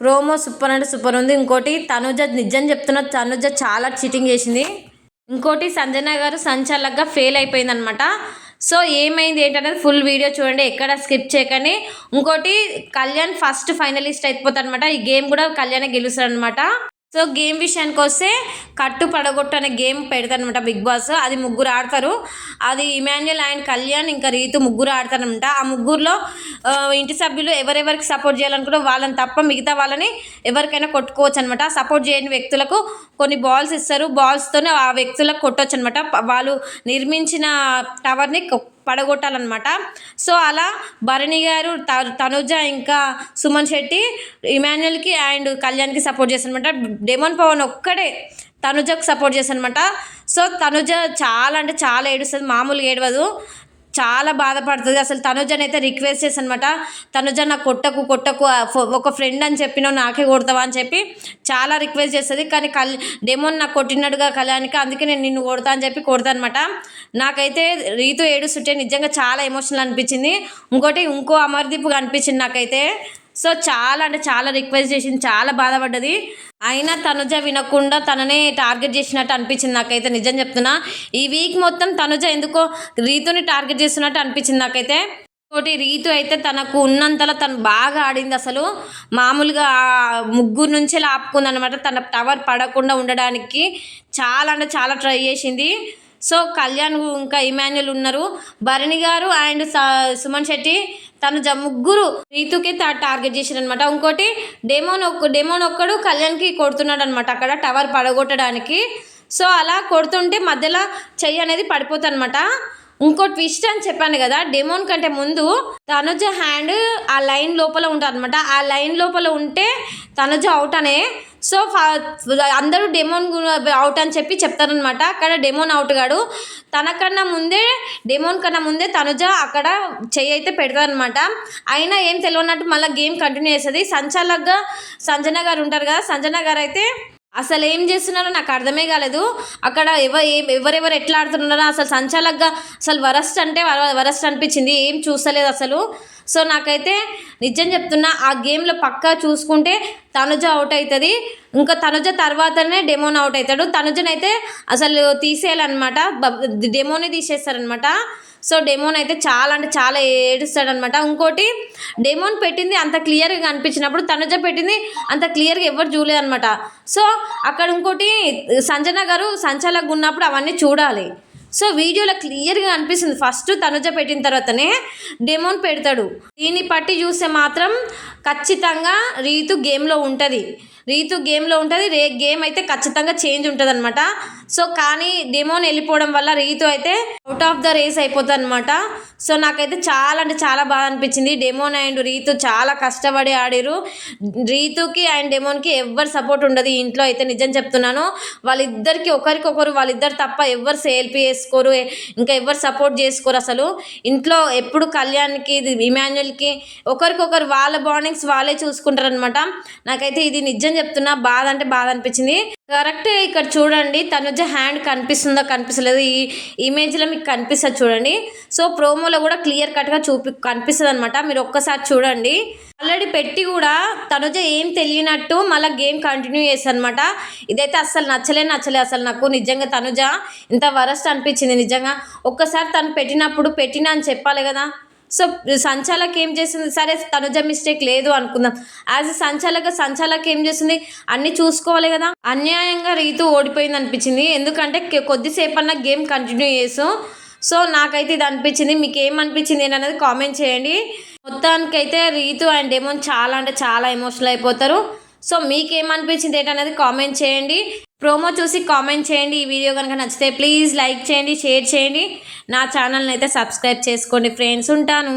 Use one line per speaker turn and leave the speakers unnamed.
Promo super అంటే super ఉంది. ఇంకోటి తనుజ నిజం చెప్తున్నా తనుజ చాలా చీటింగ్ చేసింది. ఇంకోటి సంజన గారు సంచాలక్గా ఫెయిల్ అయిపోయింది అనమాట సో ఏమైంది ఏంటనేది ఫుల్ వీడియో చూడండి. ఎక్కడ స్కిప్ చేయకండి. ఇంకోటి కళ్యాణ్ ఫస్ట్ ఫైనలిస్ట్ అయిపోతాడు అనమాట ఈ గేమ్ కూడా కళ్యాణే గెలుస్తాడు అనమాట సో గేమ్ విషయానికి వస్తే కట్టు పడగొట్టు అనే గేమ్ పెడతారనమాట బిగ్ బాస్ అది ముగ్గురు ఆడతారు. అది ఇమాన్యుల్ అండ్ కళ్యాణ్ ఇంకా రీతు ముగ్గురు ఆడతారనమాట ఆ ముగ్గురులో ఇంటి సభ్యులు ఎవరెవరికి సపోర్ట్ చేయాలనుకుంటే వాళ్ళని తప్ప మిగతా వాళ్ళని ఎవరికైనా కొట్టుకోవచ్చు అనమాట సపోర్ట్ చేయని వ్యక్తులకు కొన్ని బాల్స్ ఇస్తారు. బాల్స్తోనే ఆ వ్యక్తులకు కొట్టొచ్చు అనమాట వాళ్ళు నిర్మించిన టవర్ని పడగొట్టాలన్నమాట. సో అలా భరణి గారు తనుజ ఇంకా సుమన్ శెట్టి ఇమాన్యుయల్కి అండ్ కళ్యాణ్కి సపోర్ట్ చేస్తారనమాట డెమోన్ పవన్ ఒక్కడే తనుజకు సపోర్ట్ చేస్తారనమాట సో తనుజ చాలా అంటే చాలా ఏడుస్తుంది. మామూలుగా ఏడవదు. చాలా బాధపడుతుంది. అసలు తనుజని అయితే రిక్వెస్ట్ చేసి అనమాట తనుజ నాకు కొట్టకు కొట్టకు ఒక ఫ్రెండ్ అని చెప్పినావు నాకే కొడతావా అని చెప్పి చాలా రిక్వెస్ట్ చేస్తుంది. కానీ కల్ డెమోన్ నాకు కొట్టినట్టుగా కళ్యాణ్కి అందుకే నేను నిన్ను కొడతా అని చెప్పి కొడతా అనమాట నాకైతే రీతు ఏడుస్తుంటే నిజంగా చాలా ఎమోషనల్ అనిపించింది. ఇంకోటి ఇంకో అమర్దీప్ అనిపించింది నాకైతే. సో చాలా అంటే చాలా రిక్వెస్ట్ చేసింది చాలా బాధపడ్డది. అయినా తనుజ వినకుండా తననే టార్గెట్ చేసినట్టు అనిపించింది నాకైతే నిజం చెప్తున్నా. ఈ వీక్ మొత్తం తనుజ ఎందుకో రీతుని టార్గెట్ చేస్తున్నట్టు అనిపించింది నాకైతే. ఇంకోటి రీతు అయితే తనకు ఉన్నంతలో తను బాగా ఆడింది అసలు. మామూలుగా ముగ్గురు నుంచే లాపుకుంది అనమాట తన టవర్ పడకుండా ఉండడానికి చాలా అంటే చాలా ట్రై చేసింది. సో కళ్యాణ్ ఇంకా ఇమాన్యుల్ ఉన్నారు. భరణి గారు అండ్ స- సుమన్ శెట్టి తను జ ముగ్గురు రీతుకే టార్గెట్ చేశారు అనమాట ఇంకోటి డెమోన్ ఒక్క డెమోన్ ఒక్కడు కళ్యాణ్కి కొడుతున్నాడు అనమాట అక్కడ టవర్ పడగొట్టడానికి. సో అలా కొడుతుంటే మధ్యలో చెయ్యి అనేది పడిపోతుంది అనమాట ఇంకో ట్విస్ట్ అని చెప్పాను కదా డెమోన్ కంటే ముందు తనుజ హ్యాండ్ ఆ లైన్ లోపల ఉంటుంది అనమాట ఆ లైన్ లోపల ఉంటే తనుజ అవుట్ అనే సో ఫ- అందరూ డెమోన్ అవుట్ అని చెప్పి చెప్తారనమాట అక్కడ డెమోన్ అవుట్ కాడు తనకన్నా ముందే డెమోన్ కన్నా ముందే తనుజ అక్కడ చెయ్యి అయితే పెడతారనమాట అయినా ఏం తెలియనట్టు మళ్ళీ గేమ్ కంటిన్యూ చేస్తుంది. సంచాలక్గా సంజన గారు ఉంటారు కదా సంజన గారు అయితే అసలు ఏం చేస్తున్నారో నాకు అర్థమే కాలేదు. అక్కడ ఎవ ఏం ఎవరెవరు ఎట్లా ఆడుతున్నారో అసలు సంచాలక్గా అసలు వరస్ట్ అంటే వర- వరస్ట్ అనిపించింది. ఏం చూస్తలేదు అసలు. సో నాకైతే నిజం చెప్తున్నా ఆ గేమ్లో పక్కా చూసుకుంటే తనుజ అవుట్ అవుతుంది ఇంకా తనుజ తర్వాతనే డెమోన్ అవుట్ అవుతాడు తనుజనైతే అసలు తీసేయాలన్నమాట. డెమోని డెమోనే తీసేస్తారనమాట సో డెమోన్ అయితే చాలా అంటే చాలా ఏడుస్తాడనమాట. ఇంకోటి డెమోన్ పెట్టింది అంత క్లియర్గా అనిపించినప్పుడు తనుజ పెట్టింది అంత క్లియర్గా ఎవరు చూడలేదన్నమాట సో అక్కడ ఇంకోటి సంజన గారు సంచాలకు ఉన్నప్పుడు అవన్నీ చూడాలి. సో వీడియోలో క్లియర్గా అనిపిస్తుంది ఫస్ట్ తనుజ పెట్టిన తర్వాతనే డెమోన్ పెడతాడు. దీన్ని పట్టి చూస్తే మాత్రం ఖచ్చితంగా రీతు గేమ్లో ఉంటుంది. రీతు గేమ్లో ఉంటుంది రే గేమ్ అయితే ఖచ్చితంగా చేంజ్ ఉంటుంది అనమాట సో కానీ డెమోన్ వెళ్ళిపోవడం వల్ల రీతు అయితే అవుట్ ఆఫ్ ద రేస్ అయిపోతుంది అనమాట సో నాకైతే చాలా అంటే చాలా బాగా అనిపించింది. డెమోన్ అండ్ రీతు చాలా కష్టపడి ఆడిరు. రీతుకి అండ్ డెమోన్కి ఎవ్వరు సపోర్ట్ ఉండదు. ఇంట్లో అయితే నిజం చెప్తున్నాను. వాళ్ళిద్దరికి ఒకరికొకరు వాళ్ళిద్దరు తప్ప ఎవ్వరు సేల్పి చేసుకోరు ఇంకా ఎవరు సపోర్ట్ చేసుకోరు అసలు. ఇంట్లో ఎప్పుడు కళ్యాణ్కి ఇమాన్యుల్కి ఒకరికొకరు వాళ్ళ బాండింగ్స్ వాళ్ళే చూసుకుంటారు అనమాట నాకైతే ఇది నిజం చెప్తున్నా బాధ అంటే బాధ అనిపించింది. కరెక్ట్ ఇక్కడ చూడండి తనుజ హ్యాండ్ కనిపిస్తుందో కనిపిస్తలేదు. ఈ ఇమేజ్లో మీకు కనిపిస్తుంది చూడండి. సో ప్రోమోలో కూడా క్లియర్ కట్గా చూపి కనిపిస్తుంది అనమాట మీరు ఒక్కసారి చూడండి. ఆల్రెడీ పెట్టి కూడా తనుజ ఏం తెలియనట్టు మళ్ళీ గేమ్ కంటిన్యూ చేస్తుంది అనమాట ఇదైతే అస్సలు నచ్చలే నచ్చలే. అసలు నాకు నిజంగా తనుజ ఇంత వరస్ట్ అనిపించింది నిజంగా. ఒక్కసారి తను పెట్టినప్పుడు పెట్టినా అని చెప్పాలి కదా. సో సంచాలక్ ఏం చేసింది? సరే తనుజ మిస్టేక్ లేదు అనుకుందాం. యాజ్ ఎ సంచాలక సంచాలక్ ఏం చేసింది? అన్నీ చూసుకోవాలి కదా. అన్యాయంగా రీతు ఓడిపోయింది అనిపించింది. ఎందుకంటే కొద్దిసేపు అన్న గేమ్ కంటిన్యూ చేసు సో నాకైతే ఇది అనిపించింది. మీకు ఏమనిపించింది అనేది కామెంట్ చేయండి. మొత్తానికైతే రీతు అండ్ ఏమో చాలా అంటే చాలా ఎమోషనల్ అయిపోతారు. సో మీకు ఏమనిపించింది ఏంటనేది కామెంట్ చేయండి. ప్రోమో చూసి కామెంట్ చేయండి. ఈ వీడియో కనుక నచ్చితే ప్లీజ్ లైక్ చేయండి షేర్ చేయండి. నా ఛానల్ని అయితే సబ్స్క్రైబ్ చేసుకోండి ఫ్రెండ్స్ ఉంటాను.